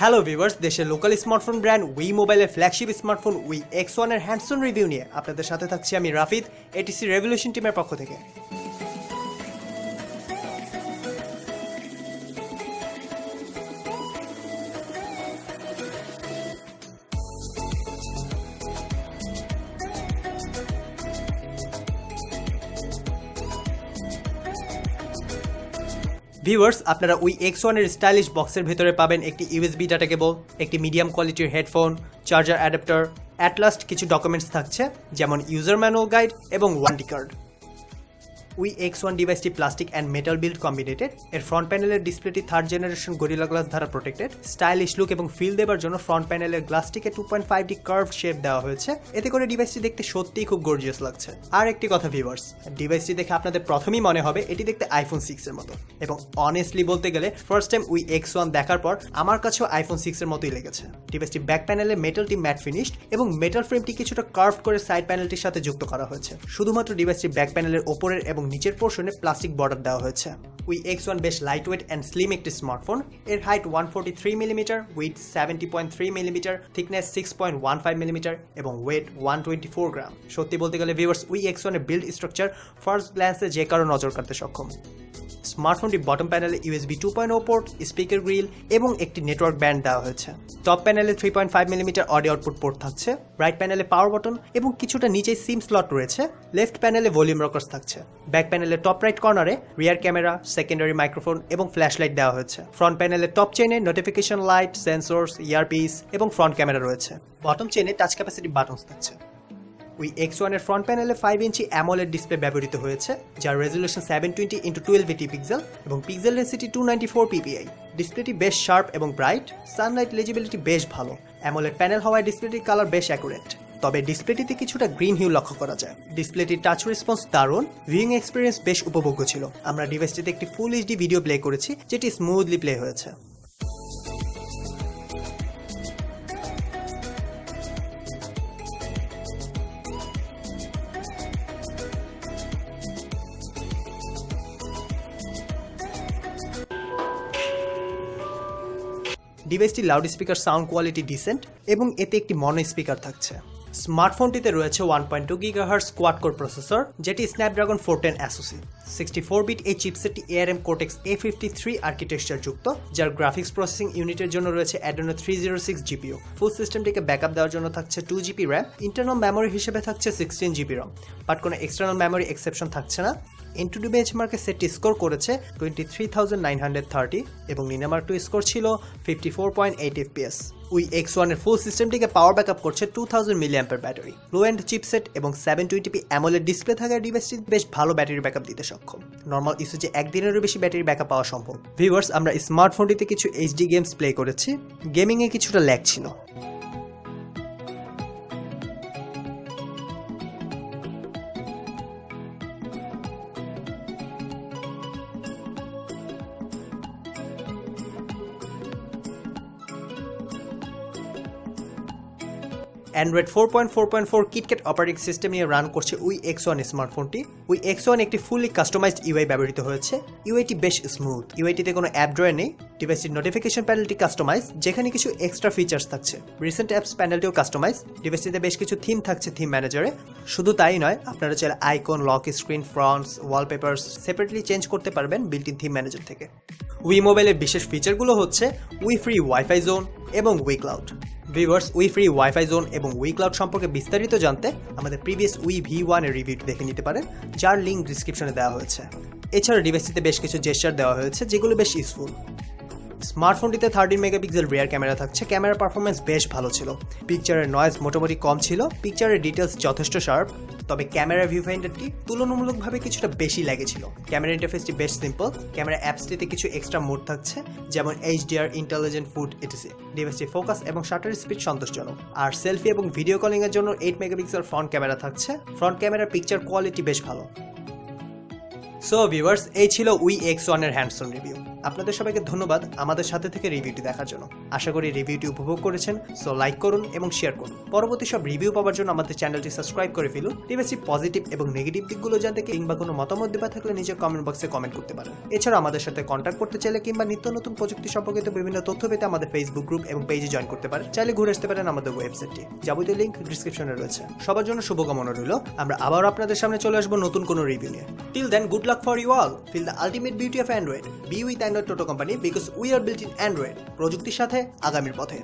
Hello viewers দেশের local smartphone brand We মোবাইলের flagship smartphone We X ওয়ানের hands on review নিয়ে আপনাদের সাথে থাকছি আমি রাফিদ এটিসি রেভলিউশন টিমের পক্ষ থেকে। ভিউয়ার্স আপনারা ওই এক্স ওয়ানের স্টাইলিশ বক্সের ভেতরে পাবেন একটি ইউএসবি ডাটা কেবল একটি মিডিয়াম কোয়ালিটির headphone charger adapter at last কিছু ডকুমেন্টস থাকছে, যেমন ইউজার ম্যানুয়াল গাইড এবং warranty card We X one ডিভাইসটি plastic and metal build combinated. এর ফ্রন্ট প্যানেলের ডিসপ্লেটি থার্ড জেনারেশন গরিলা গ্লাস দ্বারা প্রোটেক্টেড স্টাইলিশ লুক এবং ফিল দেওয়ার জন্য ফ্রন্ট প্যানেলের গ্লাসটিকে two point five D curve shape দেওয়া হয়েছে। এতে করে ডিভাইসটি দেখতে সত্যিই খুব গর্জিয়াস লাগছে। আর একটি কথা ভিউয়ার্স ডিভাইসটি দেখে আপনাদের প্রথমেই মনে হবে, এটি দেখতে আইফোন সিক্স এর মতো। এবং অনেস্টলি বলতে গেলে first time We X one দেখার পর, আমার কাছেও আইফোন সিক্স এর মতোই লেগেছে। ডিভাইসটি ব্যাক প্যানেলে মেটালটি ম্যাট ফিনিশড এবং মেটাল ফ্রেমটি কিছুটা কার্ভ করে সাইড প্যানেলটির সাথে যুক্ত করা হয়েছে। শুধুমাত্র ডিভাইসটি ব্যাক প্যানেলের ওপরের এবং নিচের পোর্শনে প্লাস্টিক বর্ডার দেওয়া হয়েছে। উই এক্স ওয়ান বেশ লাইট ওয়েট অ্যান্ড স্লিম একটি স্মার্টফোন এর height one forty three millimetre with seventy point three millimetre thickness six point one five millimetre এবং weight one twenty four gram সত্যি বলতে গেলে viewers we X ওয়ানের build structure first গ্ল্যান্সে যে কারও নজর কাটতে সক্ষম। স্মার্টফোনটি বটম প্যানেলে USB two point port speaker grill এবং একটি নেটওয়ার্ক ব্যান্ড দেওয়া হয়েছে। টপ প্যানেলে three point five millimetre audio output port থাকছে রাইট প্যানেলে পাওয়ার বটন এবং কিছুটা নিচে সিম স্লট রয়েছে লেফট প্যানেলে ভলিউম রকার্স থাকছে। ব্যাক প্যানেলে টপ রাইট কর্নারে রিয়ার ক্যামেরা সেকেন্ডারি মাইক্রোফোন এবং ফ্ল্যাশ লাইট দেওয়া হয়েছে। ফ্রন্ট প্যানেলে টপ চেনে নোটিফিকেশন লাইট সেন্সর্স ইয়ারপিস এবং ফ্রন্ট ক্যামেরা রয়েছে। বটম চেনে টাচ ক্যাপাসিটি বাটনস থাকছে। উই এক্স ওয়ানের ফ্রন্ট প্যানেলে ফাইভ ইঞ্চি অ্যামোলেড ডিসপ্লে ব্যবহৃত হয়েছে, যার resolution seven twenty into twelve eighty pixel এবং pixel density two ninety four PPI ডিসপ্লেটি বেশ শার্প এবং ব্রাইট সানলাইট লেজিবিলিটি বেশ ভালো। অ্যামোলেড প্যানেল হওয়ায় ডিসপ্লেটির কালার বেশ অ্যাকুরেট তবে ডিসপ্লেটিতে কিছুটা গ্রিন হিউ লক্ষ্য করা যায়। ডিসপ্লেটির টাচ রেসপন্স দারুণ ভিউইং এক্সপিরিয়েন্স বেশ উপভোগ্য ছিল। আমরা ডিভাইসটিতে একটি ফুল এইচডি ভিডিও প্লে করেছি, যেটি স্মুথলি প্লে হয়েছে। ডিভাইসটির loud speaker sound quality decent এবং এতে একটি মনো স্পিকার থাকছে। স্মার্টফোনটিতে রয়েছে ওয়ান পয়েন্ট টু গিগাহার স্কোয়াড কোর প্রসেসর যেটি স্ন্যাপড্রাগন ফোর টেন অ্যাসোসি সিক্সটি ফোর বিট এই চিপসেটটি ARM Cortex A fifty three architecture যুক্ত, যার গ্রাফিক্স প্রসেসিং ইউনিটের জন্য রয়েছে Adreno three zero six GPU full সিস্টেমটিকে ব্যাকআপ দেওয়ার জন্য থাকছে two GB RAM internal memory হিসেবে থাকছে সিক্সটিন জিবি রম বাট কোনো এক্সটার্নাল মেমোরি এক্সেপশন থাকছে না। ইন্টুডি বেঞ্চমার্কে সেটটি স্কোর করেছে twenty three thousand nine hundred thirty এবং নিনামার্ক টু স্কোর ছিল fifty four point eight FPS We X ওয়ানের ফুল সিস্টেমটিকে পাওয়ার ব্যাকআপ করছে two thousand milliampere battery low end chipset এবং সেভেন টোয়েন্টি অ্যামোলেড ডিসপ্লে থাকার ডিভাইসটি বেশ ভালো ব্যাটারি ব্যাকআপ দিতে সক্ষম। নর্মাল ইউসেজে একদিনেরও বেশি ব্যাটারি ব্যাকআপ পাওয়া সম্ভব। ভিউয়ার্স আমরা স্মার্টফোনটিতে কিছু এইচডি গেমস প্লে করেছি। গেমিংয়ে কিছুটা ল্যাগ ছিল। Android four point four point four KitKat operating system নিয়ে রান করছে উই এক্স ওয়ান স্মার্টফোনটি উই এক্স ওয়ান একটি ফুললি কাস্টমাইজড ইউআই ব্যবহৃত হয়েছে। ইউআইটি বেশ স্মুথ ইউআইটিতে কোনো অ্যাপ ড্রয়ার নেই। ডিভাইসটির নোটিফিকেশন প্যানেলটি কাস্টমাইজ যেখানে কিছু এক্সট্রা ফিচার্স থাকছে। রিসেন্ট অ্যাপস প্যানেলটিও কাস্টমাইজ ডিভাইসটিতে বেশ কিছু থিম থাকছে থিম ম্যানেজারে শুধু তাই নয়, আপনারা চাইলে icon lock screen fonts wallpapers separately change করতে পারবেন বিল্ট ইন থিম ম্যানেজার থেকে। উই মোবাইলের বিশেষ ফিচারগুলো হচ্ছে উই ফ্রি ওয়াইফাই জোন এবং We cloud viewers We free WiFi zone এবং উই ক্লাউড সম্পর্কে বিস্তারিত জানতে আমাদের প্রিভিয়াস উই ভি ওয়ানের রিভিউটি দেখে নিতে পারেন, যার লিঙ্ক ডিসক্রিপশনে দেওয়া হয়েছে। এছাড়া ডিভাইসটিতে বেশ কিছু জেস্টার দেওয়া হয়েছে, যেগুলো বেশ ইউজফুল স্মার্টফোনটিতে থার্টিন মেগাপিক্সেল রিয়ার ক্যামেরা থাকছে। ক্যামেরার পারফরমেন্স বেশ ভালো ছিল। পিকচারের নয়েজ মোটামুটি কম ছিল। পিকচারের ডিটেলস যথেষ্ট শার্প তবে ক্যামেরা ভিউ ফাইন্ডারটি তুলনামূলকভাবে কিছুটা বেশি লেগেছিল। ক্যামেরা ইন্টারফেসটি বেশ সিম্পল ক্যামেরা অ্যাপসটিতে কিছু এক্সট্রা মোড থাকছে। যেমন এইচডিআর ইন্টেলিজেন্ট ফুড এটিসি ডিভাইসটি ফোকাস এবং শাটার স্পিড সন্তোষজনক। আর সেলফি এবং ভিডিও কলিংয়ের জন্য এইট মেগাপিক্সেল ফ্রন্ট ক্যামেরা থাকছে। ফ্রন্ট ক্যামেরার পিকচার কোয়ালিটি বেশ ভালো। সো ভিউয়ার্স এই ছিল উই এক্স ওয়ানের হ্যান্ডসন রিভিউ আপনাদের সবাইকে ধন্যবাদ আমাদের সাথে থেকে রিভিউটি দেখার জন্য। আশা করি রিভিউটি উপভোগ করেছেন সো লাইক করুন এবং শেয়ার করুন। পরবর্তী সব রিভিউ পাওয়ার জন্য আমাদের চ্যানেলটি সাবস্ক্রাইব করে ফেলুন। ডিভাইসটি পজিটিভ এবং নেগেটিভ দিকগুলো জানতে কিংবা কোনো মতামত দেওয়া থাকলে নিজের কমেন্ট বক্সে কমেন্ট করতে পারেন। এছাড়া আমাদের সাথে কন্ট্যাক্ট করতে চাইলে কিংবা নিত্য নতুন প্রযুক্তি সম্পর্কিত বিভিন্ন তথ্য পেতে আমাদের ফেসবুক গ্রুপ এবং পেজে জয়েন করতে পারেন। চাইলে ঘুরে আসতে পারেন আমাদের ওয়েবসাইটটি যাবতীয় লিঙ্ক ডিসক্রিপশনে রয়েছে। সবার জন্য শুভকামনা রইল। আমরা আবার আপনাদের সামনে চলে আসব নতুন কোনো রিভিউ নিয়ে। Till then good luck for you all feel the ultimate beauty of Android be with Android toto company because we are built in Android প্রযুক্তির সাথে আগামীর পথে